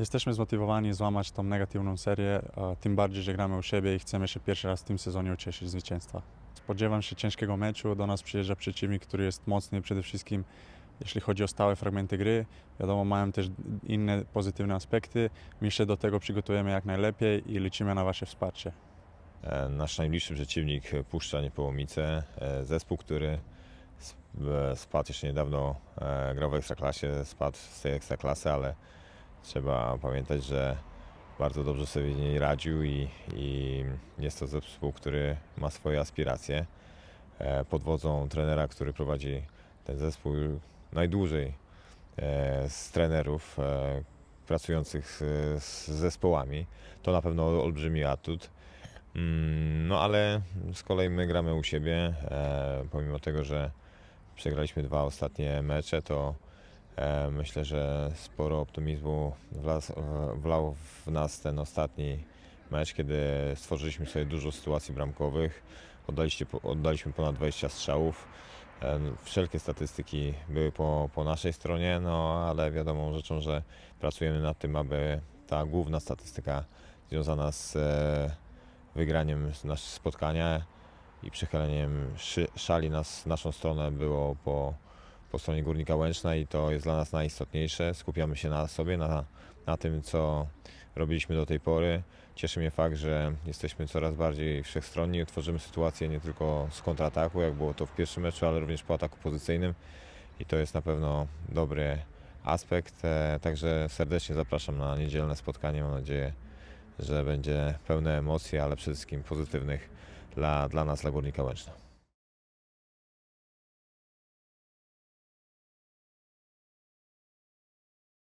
Jesteśmy zmotywowani złamać tą negatywną serię, tym bardziej, że gramy u siebie i chcemy się pierwszy raz w tym sezonie ucieszyć zwycięstwa. Spodziewam się ciężkiego meczu, do nas przyjeżdża przeciwnik, który jest mocny przede wszystkim jeśli chodzi o stałe fragmenty gry. Wiadomo, mają też inne pozytywne aspekty. My się do tego przygotujemy jak najlepiej i liczymy na Wasze wsparcie. E, Nasz najbliższy przeciwnik Puszcza Niepołomice, e, zespół, który e, spadł jeszcze niedawno, grał w Ekstraklasie, spadł z tej Ekstraklasy, ale trzeba pamiętać, że bardzo dobrze sobie w niej radził i, i jest to zespół, który ma swoje aspiracje. E, Pod wodzą trenera, który prowadzi ten zespół najdłużej e, z trenerów e, pracujących z, zespołami. To na pewno olbrzymi atut. Mm, No ale z kolei my gramy u siebie. Pomimo tego, że przegraliśmy dwa ostatnie mecze, to myślę, że sporo optymizmu w- wlał w nas ten ostatni mecz, kiedy stworzyliśmy sobie dużo sytuacji bramkowych. Oddaliśmy ponad 20 strzałów. E, Wszelkie statystyki były po, po naszej stronie, no ale wiadomą rzeczą, że pracujemy nad tym, aby ta główna statystyka związana z e, wygraniem naszego spotkania i przechyleniem szali nas, naszą stronę było po, po stronie Górnika Łęczna i to jest dla nas najistotniejsze. Skupiamy się na sobie, na, na tym, co robiliśmy do tej pory. Cieszy mnie fakt, że jesteśmy coraz bardziej wszechstronni, tworzymy sytuację nie tylko z kontrataku, jak było to w pierwszym meczu, ale również po ataku pozycyjnym i to jest na pewno dobry aspekt. E, Także serdecznie zapraszam na niedzielne spotkanie. Mam nadzieję, że będzie pełne emocji, ale przede wszystkim pozytywnych dla, dla nas, dla Górnika Łęczna.